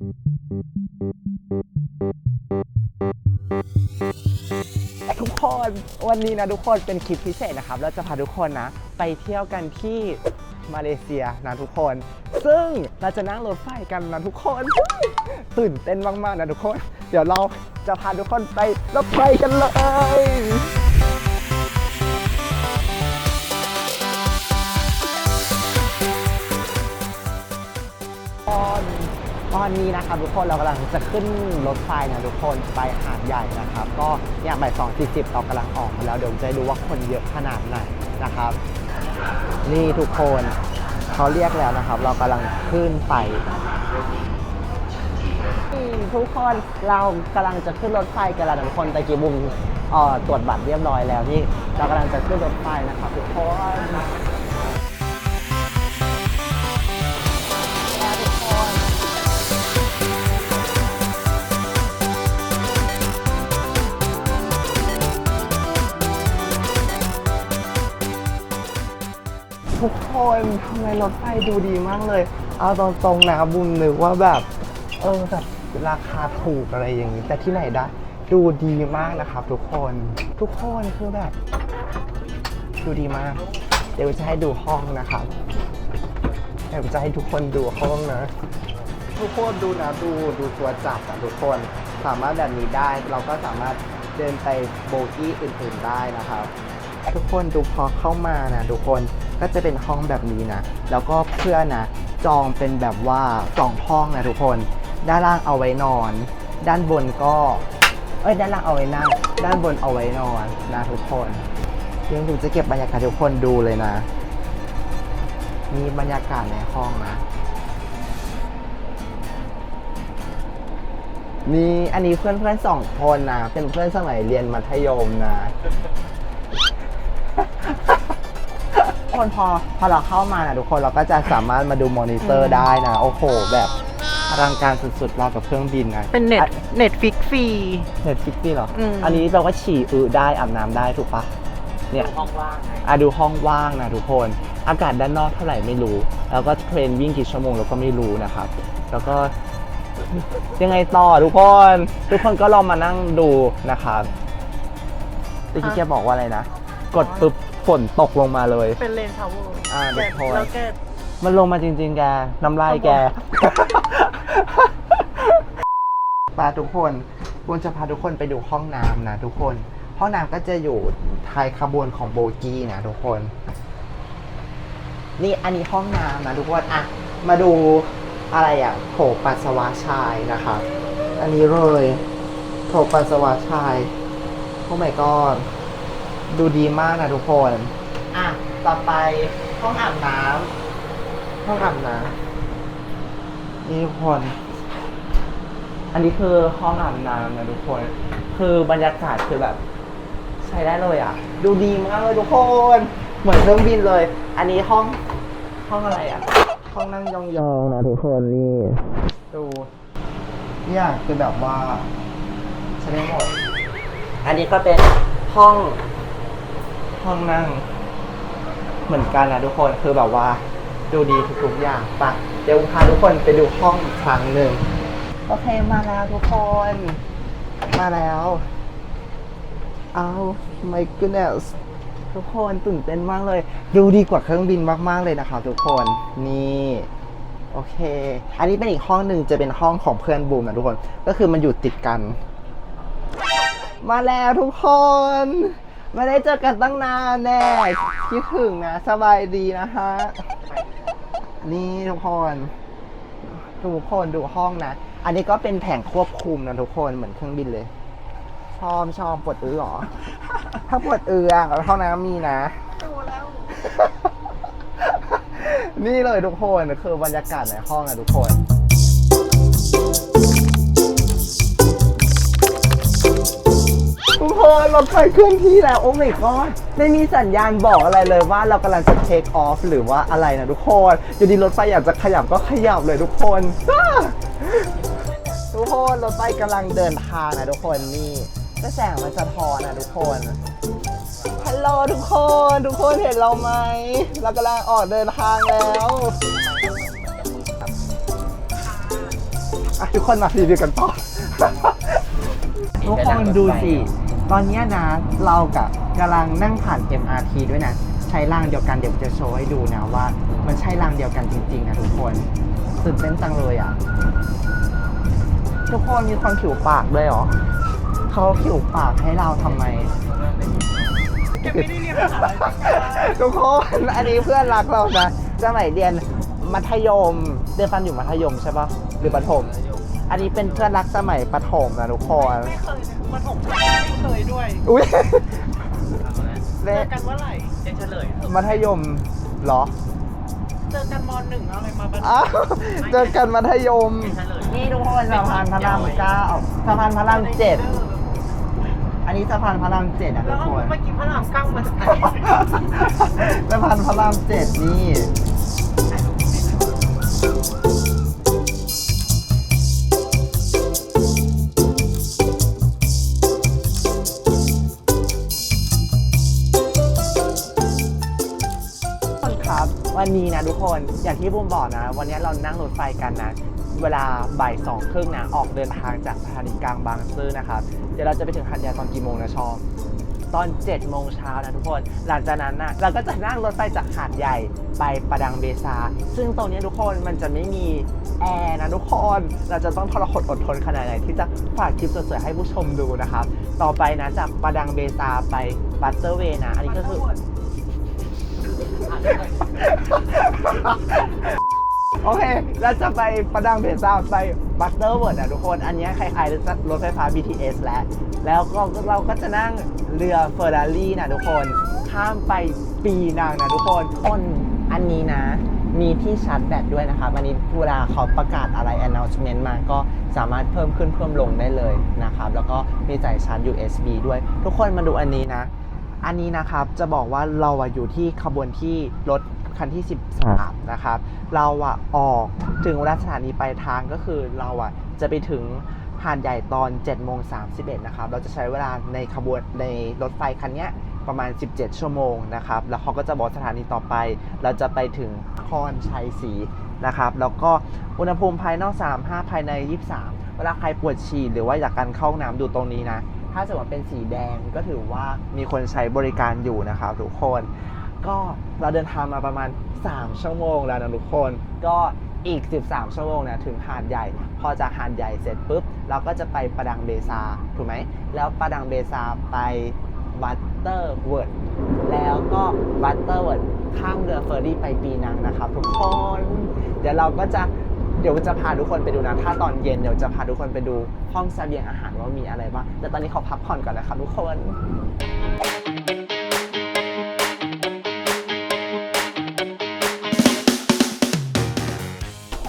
ทุกคนวันนี้นะทุกคนเป็นคลิปพิเศษนะครับเราจะพาทุกคนนะ ไปเที่ยวกันที่มาเลเซียนะทุกคน ซึ่งเราจะนั่งรถไฟกันนะทุกคนตื่นเต้นมากๆนะทุกคน เดี๋ยวเราจะพาทุกคนไปรถไฟกันเลย ตอนนี้นะครับทุกคนเรากำลังจะขึ้นรถไฟนะทุกคนไปหาดใหญ่นะครับ ก็อย่างบ่ายสองสี่สิบเรากำลังออกแล้วเดี๋ยวจะดูว่าคนเยอะขนาดไหนนะครับ นี่ทุกคนเขาเรียกแล้วนะครับ เรากำลังขึ้นไปทุกคนเรากำลังจะขึ้นรถไฟกันแล้วทุกคนแต่กี้บุมอ่อตรวจบัตรเรียบร้อยแล้วนี่เรากำลังจะขึ้นรถไฟนะครับทุกคน คนทำไมรถไฟดูดีมากเลย เอาตรงๆนะบุญนึกว่าแบบ เออแบบราคาถูกอะไรอย่างนี้ แต่ที่ไหนได้ ดูดีมากนะครับ ทุกคนทุกคนคือแบบ ดูดีมาก เดี๋ยวจะให้ดูห้องนะครับเดี๋ยวจะให้ทุกคนดูห้องนะ ทุกคนดูนะดูดูตัวจับอะทุกคนสามารถแบบนี้ได้เราก็สามารถเดินไปโบกี้อื่นๆได้นะครับ ทุกคนดูพอเข้ามานะทุกคน ก็จะเป็นห้องแบบนี้นะ แล้วก็เพื่อนนะจองเป็นแบบว่าสองห้องนะทุกคน ด้านล่างเอาไว้นอน ด้านบนก็ เอ้ยด้านล่างเอาไว้นั่ง ด้านบนเอาไว้นอนนะทุกคนเดี๋ยวผมจะเก็บบรรยากาศทุกคนดูเลยนะ มีบรรยากาศในห้องนะนี่อันนี้เพื่อนเพื่อนๆสองคนนะ เป็นเพื่อนสมัยเรียนมัธยมนะ คนพอพอเราเข้ามานะทุกคนเราก็จะสามารถมาดูมอนิเตอร์ได้นะโอ้โห แบบอลังการสุดๆเรากับเครื่องบินนะเป็นเน็ตเน็ตฟิกฟรี เน็ตฟิกนี่เหรอ อืม อันนี้เราก็ฉี่อือได้อาบน้ำได้ถูกปะเนี่ยห้องว่างอะดูห้องว่างนะทุกคน อากาศด้านนอกเท่าไหร่ไม่รู้ แล้วก็เทรนวิ่งกี่ชั่วโมงเราก็ไม่รู้นะครับ แล้วก็ ยังไงต่อทุกคน ทุกคนก็ลองมานั่งดูนะครับตะกี้แกบอกว่าอะไรนะ กดปุ๊บฝ นตกลงมาเลย เป็นเลนทาวเวอร์อ่าเดี๋ยวโทรแล้วแกมันลงมาจริง ๆ แก น้ำลายแก ปาทุกคนบุญจะพาทุกคนไปดูห้องน้ำนะทุกคน ห้องน้ำก็จะอยู่ท้ายขบวนของโบกี้นะทุกคน นี่อันนี้ห้องน้ำนะทุกคน อะ มาดูอะไรอะโถปัสสาวะชายนะคะ อันนี้เลยโถปัสสาวะชาย โอ้ my god ดูดีมากนะทุกคน อะ ต่อไปห้องอาบน้ำห้องอาบน้ำนี่ทุกคน อันนี้คือห้องอาบน้ำนะทุกคน คือบรรยากาศคือแบบ ใช้ได้เลยอะ ดูดีมากเลยทุกคน เหมือนเครื่องบินเลย อันนี้ห้องห้องอะไรอะ ห้องนั่งยองๆนะทุกคนนี่ดูเนี่ยคือแบบว่าใช้ได้หมด อันนี้ก็เป็นห้อง ห้องนั่ง เหมือนกันนะทุกคนคือแบบว่า ดูดีทุกๆอย่างปะเดี๋ยวพาทุกคนไปดูห้องอีกครั้งหนึ่งโอเคมาแล้วทุกคน มาแล้วเอา my goodness ทุกคนตื่นเต้นมากเลย ดูดีกว่าเครื่องบินมากๆเลยนะครับทุกคนนี่โอเค อันนี้เป็นอีกห้องหนึ่งจะเป็นห้องของเพื่อนบูมนะทุกคน ก็คือมันอยู่ติดกัน มาแล้วทุกคน ไม่ได้เจอกันตั้งนานแน่คิดถึงนะ สบายดีนะฮะ นี่ทุกคนทุกคนดูห้องนะ อันนี้ก็เป็นแผงควบคุมนะทุกคนเหมือนเครื่องบินเลยชอบชอบปวดอือหรอ ถ้าปวดอืออะเท่านั้นมีนะดูแล้ว นี่เลยทุกคน คือบรรยากาศในห้องนะทุกคน ทุกคนรถไฟเคลื่อนที่แล้ว โอ้ my god ไม่มีสัญญาณบอกอะไรเลยว่าเรากำลังจะ take off หรือว่าอะไรนะทุกคนอยู่ดีรถไฟอยากจะขยับก็ขยับเลยทุกคนทุกคนรถไฟกำลังเดินทางนะทุกคนนี่ก็แสงมันสะท้อนนะทุกคนฮัลโหลทุกคน ทุกคนเห็นเราไหมเรากำลังออกเดินทางแล้วทุกคนมารีวิวกันต่อทุกคนดูสิ ตอนนี้นะเรากับกำลังนั่งผ่าน MRT ด้วยนะ ใช้รางเดียวกันเดี๋ยวจะโชว์ให้ดูนะว่า มันใช่รางเดียวกันจริงๆนะทุกคนตื่นเต้นจังเลยอะทุกคนมีคนผิวปากด้วยเหรอเขาผิวปากให้เราทำไมแกไมทุกคนอันนี้เพื่อนรักเรานะสมัยเรียนมัธยมเรียนฟันอยู่มัธยมใช่ปะหรือประถม อันนี้เป็นเพื่อนรักสมัยประถมนะทุกคนไม่เคยมาถมไม่เคยด้วยอุ้ยเจเละอกันเมื่อไหร่มัธยมเหรอเจอกันมหนึ่งอะไรมาบ้างอ้าวเจอกันมัธยมนี่ทุกคนสะพานพระรามเก้าสะพานพระรามเจ็ดอันนี้สะพานพระรามเจ็ดอะแล้ทุวกคน เมื่อกี้พระรามเก้ามาจากไหน สะพานพระรามเจ็ดนี่ ครับวันนี้นะทุกคน อย่างที่บุ้มบอกนะ วันนี้เรานั่งรถไฟกันนะ เวลาบ่ายสองครึ่งนะ ออกเดินทางจากสถานีกลางบางซื่อนะครับ เดี๋ยวเราจะไปถึงหัดใหญ่ตอนกี่โมงนะชอบตอน7โมงเช้านะทุกคน หลังจากนั้นนะเราก็จะนั่งรถไฟจากหาดใหญ่ไปประดังเบซา ซึ่งตรงนี้ทุกคนมันจะไม่มีแอร์นะทุกคน เราจะต้องทรหดอดทนขนาดไหนที่จะฝากคลิปสวยๆให้ผู้ชมดูนะครับ ต่อไปนะจากประดังเบซาไปบัตเตอร์เวย์นะ อันนี้ก็คือ โอเค เราจะไปประดังเบซาไปบัตเตอร์เวิร์ดอะทุกคน อันนี้คล้ายๆรถไฟฟ้า BTS แล้ว แล้วก็เราก็จะนั่งเรือเฟอร์รารี่นะทุกคน ข้ามไปปีนังนะทุกคนต้นอันนี้นะ มีที่ชาร์จแบตด้วยนะครับอันนี้เวลาเขาประกาศอะไร announcement มาก็สามารถเพิ่มขึ้นเพิ่มลงได้เลยนะครับ แล้วก็มีจ่ายชาร์จ USB ด้วย ทุกคนมาดูอันนี้นะ อันนี้นะครับจะบอกว่าเราอยู่ที่ขบวนที่รถ คันที่ 13 นะครับ เราอะออกถึงเวลาสถานีปลายทางก็คือเราอะจะไปถึงหาดใหญ่ตอน7โมง31นะครับ เราจะใช้เวลาในขบวนในรถไฟคันเนี้ยประมาณ 17 ชั่วโมงนะครับ แล้วเขาก็จะบอกสถานีต่อไป เราจะไปถึงคอนชัยศรีนะครับ แล้วก็อุณหภูมิภายนอก 35 ภายใน 23 เวลาใครปวดฉี่หรือว่าอยากการเข้าห้องน้ำดูตรงนี้นะ ถ้าสมมติเป็นสีแดงก็ถือว่ามีคนใช้บริการอยู่นะครับทุกคน ก็เราเดินทางมาประมาณ 3 ชั่วโมงแล้วนะทุกคน ก็อีก 13 ชั่วโมงเนี่ยถึงหาดใหญ่ พอจากหาดใหญ่เสร็จปุ๊บ เราก็จะไปประดังเบซา ถูกไหม แล้วประดังเบซาไปบัตเตอร์เวิร์ดแล้วก็บัตเตอร์เวิร์ดข้ามเรือเฟอร์รี่ไปปีนังนะครับทุกคน เดี๋ยวเราก็จะเดี๋ยวจะพาทุกคนไปดูนะ ถ้าตอนเย็นเดี๋ยวจะพาทุกคนไปดูห้องเสบียงอาหารว่ามีอะไรบ้าง แต่ตอนนี้ขอพักผ่อนก่อนนะครับทุกคน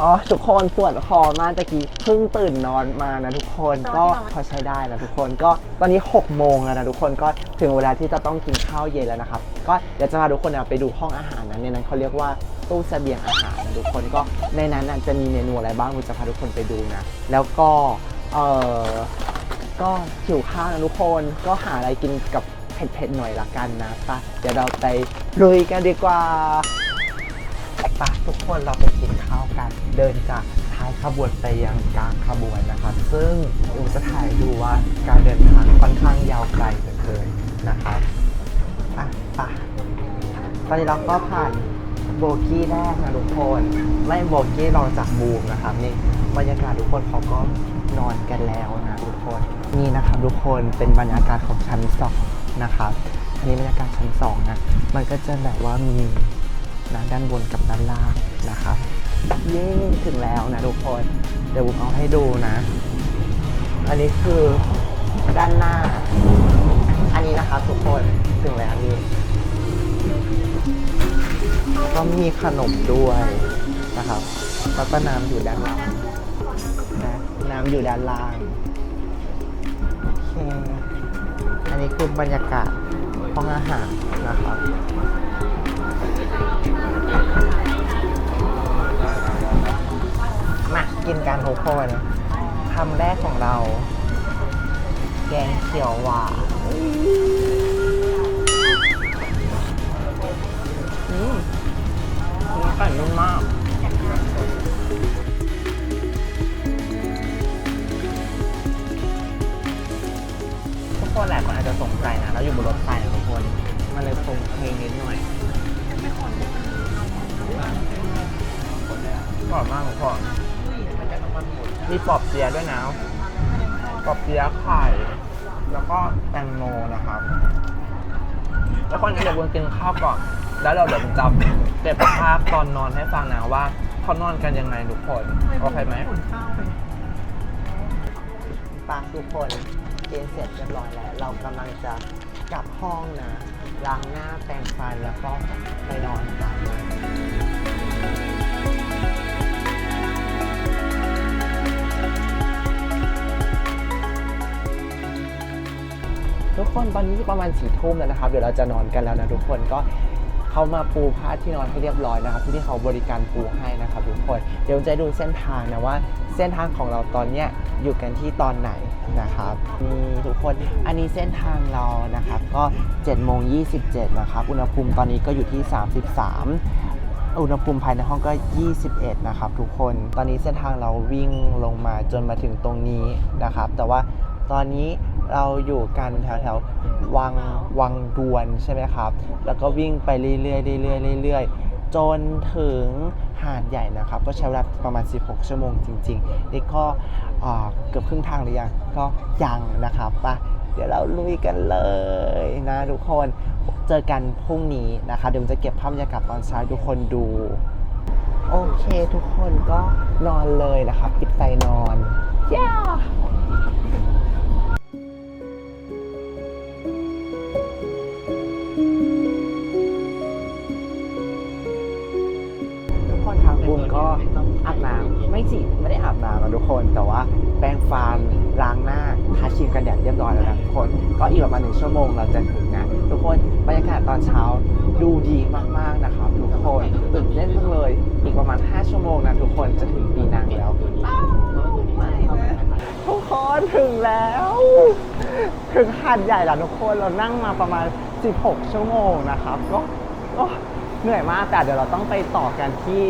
อ๋อทุกคนปวดคอมากตะกี้เพิ่งตื่นนอนมานะทุกคนก็พอใช้ได้นะทุกคนก็ตอนนี้ 6 โมงแล้วนะทุกคนก็ถึงเวลาที่จะต้องกินข้าวเย็นแล้วนะครับ ก็เดี๋ยวจะพาทุกคนนะไปดูห้องอาหารนะในนั้นเขาเรียกว่าตู้เสบียงอาหารนะทุกคนก็ในนั้นน่ะจะมีเมนูอะไรบ้างผมจะพาทุกคนไปดูนะแล้วก็เออก็หิวข้าวนะทุกคนก็หาอะไรกินกับเผ็ดๆหน่อยละกันนะไปะเดี๋ยวเราไปลุยกันดีกว่า ไปทุกคนเราไปกินข้าวกัน เดินจากท้ายขบวนไปยังกลางขบวนนะครับ ซึ่งเดี๋จะถ่ายดูว่าการเดินทางค่อนข้างยาวไกลเหลือเกินนะครับอะไปตอนนี้เราก็ผ่านโบกี้แรกนะทุกคนไม่โบกี้รองจากบูมนะครับนี่บรรยากาศทุกคนเขาก็นอนกันแล้วนะทุกคนนี่นะครับทุกคนเป็นบรรยากาศของชั้นสองนะครับอันนี้บรรยากาศชั้นสองนะมันก็จะแบบว่ามี นะด้านบนกับด้านล่างนะครับ เย้ถึงแล้วนะทุกคนเดี๋ยวผมเอาให้ดูนะ อันนี้คือด้านหน้า อันนี้นะครับทุกคนถึงแล้วนี่ก็มีขนมด้วยนะครับแล้วก็น้ำอยู่ด้านล่างนะน้ำอยู่ด้านล่างโอเคอันนี้คือบรรยากาศห้องอาหารนะครับ มากินกันทุกคนคำแรกของเรา แกงเขียวหวาน แล้วคนนี้เดี๋ยววนกินข้าวก่อน แล้วเราเดี๋ยวจำเก็บภาพตอนนอนให้ฟังนะว่าเขานอนกันยังไงทุกคนโอเคไหมขุนข้าวไปปาทุกคนเกณฑ์เสร็จเรียบร้อยแล้ว เรากำลังจะกลับห้องนะล้างหน้าแปรงฟันแล้วก็ไปนอนกัน ทุกคนตอนนี้ประมาณสี่ทุ่มแล้วนะครับ เดี๋ยวเราจะนอนกันแล้วนะทุกคนก็เขามาปูผ้าที่นอนให้เรียบร้อยนะครับที่ที่เขาบริการปูให้นะครับทุกคนเดี๋ยวจะดูเส้นทางนะว่า เส้นทางของเราตอนเนี้ยอยู่กันที่ตอนไหนนะครับนี่ทุกคนอันนี้เส้นทางเรานะครับก็7โมง27นะครับอุณหภูมิตอนนี้ก็อยู่ที่ 33อุณหภูมิภายในห้องก็ 21 นะครับทุกคน ตอนนี้เส้นทางเราวิ่งลงมาจนมาถึงตรงนี้นะครับ แต่ว่า ตอนนี้เราอยู่กันแถวแถววังวังดวนใช่ไหมครับ แล้วก็วิ่งไปเรื่อยๆเรื่อยๆเรื่อยๆ จนถึงหาดใหญ่นะครับ ก็ใช้เวลาประมาณ 16 ชั่วโมงจริงๆ นี่ก็เกือบครึ่งทางหรือยัง ก็ยังนะครับปะเดี๋ยวเราลุยกันเลยนะทุกคน เจอกันพรุ่งนี้นะคะ เดี๋ยวจะเก็บภาพบรรยากาศตอนเช้าทุกคนดู โอเคทุกคนก็นอนเลยนะครับ ปิดไฟนอนย่ คนแต่ว่าแปรงฟันล้างหน้าทาครีมกันแดดเรียบร้อยแล้วนะทุกคน ก็อีกประมาณหนึ่งชั่วโมงเราจะถึงนะทุกคนบรรยากาศตอนเช้าดูดีมากๆนะครับทุกคนตื่นเต้นมากเลย อีกประมาณ 5 ชั่วโมงนะทุกคนจะถึงปีนังแล้วทุกคนถึงแล้ว ถึงหาดใหญ่แล้วทุกคนเรานั่งมาประมาณ 16 ชั่วโมงนะครับก็เหนื่อยมากแต่เดี๋ยวเราต้องไปต่อกันที่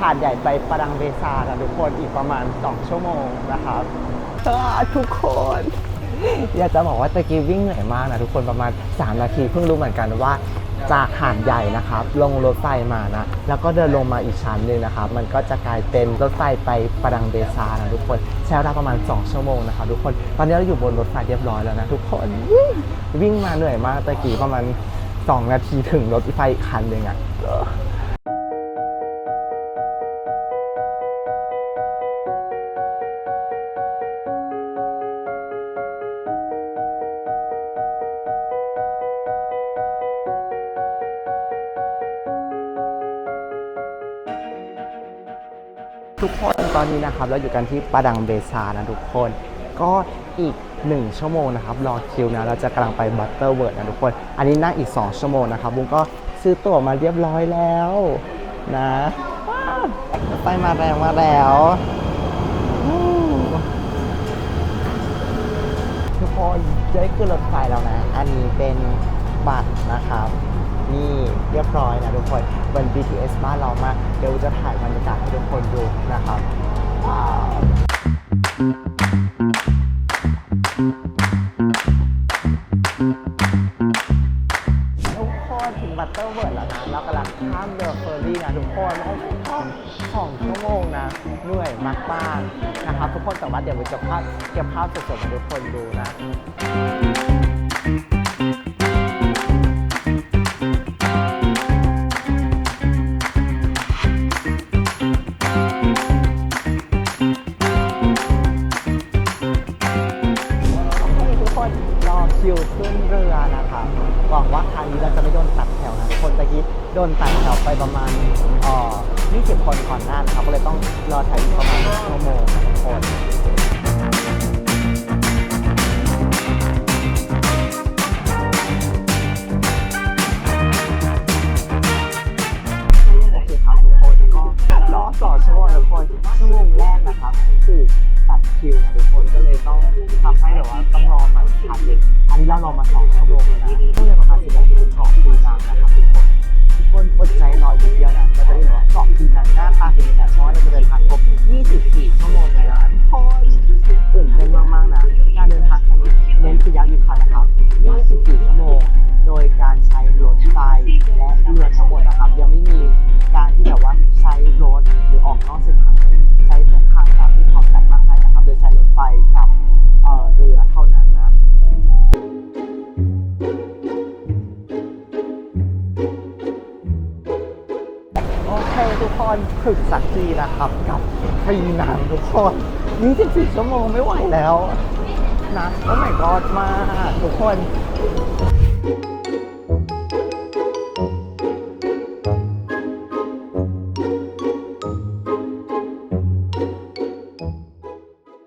หาดใหญ่ไปประดังเบซานะทุกคนอีกประมาณ 2 ชั่วโมงนะครับอ่าทุกคน อยากจะบอกว่าตะกี้วิ่งเหนื่อยมากนะทุกคนประมาณ 3 นาทีเพิ่งรู้เหมือนกันว่าจากหาดใหญ่นะครับ ลงรถไฟมานะ แล้วก็เดินลงมาอีกชั้นหนึ่งนะครับ มันก็จะกลายเป็นรถไฟไปประดังเบซานะทุกคนใช้เวลาประมาณ 2 ชั่วโมงนะครับทุกคนตอนนี้เราอยู่บนรถไฟเรียบร้อยแล้วนะทุกคนวิ่งวิ่งมาเหนื่อยมากตะกี้ประมาณ 2 นาทีถึงรถไฟอีกคันหนึ่งอะ่ะ อนนี้นะครับเราอยู่กันที่ปาดังเบซานะทุกคน ก็อีก 1 ชั่วโมงนะครับรอคิวนะเราจะกำลังไปบัตเตอร์เวิร์ดนะทุกคน อันนี้นั่งอีก 2 ชั่วโมงนะครับบุ้งก็ซื้อตั๋วมาเรียบร้อยแล้วนะไฟมาแรงมาแล้วทุกคนจะได้ขึ้นรถไฟแล้วนะ อันนี้เป็นบัตรนะครับนี่เรียบร้อยนะทุกคนบน BTS บ้านเรามา เดี๋ยวจะถ่ายบรรยากาศให้ทุกคนดูนะครับ ทุกคนถึงบัตเตอร์เวิร์ดแล้วนะ เรากำลังข้ามเรือเฟอร์รี่นะทุกคนโอ้โหสองชั่วโมงนะเหนื่อยมากบ้างๆนะครับ ทุกคนแต่ว่าเดี๋ยวไปเก็บภาพเก็บภาพสดๆให้ทุกคนดูนะ หวังว่าครั้งนี้เราจะไม่โดนตัดแถวนะทุกคนตะกี้โดนตัดแถวไปประมาณเอ่อ20 คนก่อนหน้านะครับก็เลยต้องรอแถวอีกประมาณชั่วโมงทุกคนโอเคครับทุกคนก็รอสองชั่วโมงทุกคนชั่วโมงแรกนะครับถูกตัดคิวนะทุกคนก็เลยต้องทำให้แบบว่าต้องรอมาทันเลยอันนี้เรารอมาสองชั่วโมงแล้วนะ ถึกสักทีนะครับ กับคดีหนังทุกคน24ชั่วโมงไม่ไหวแล้วนะโอ้ my god มากทุกคน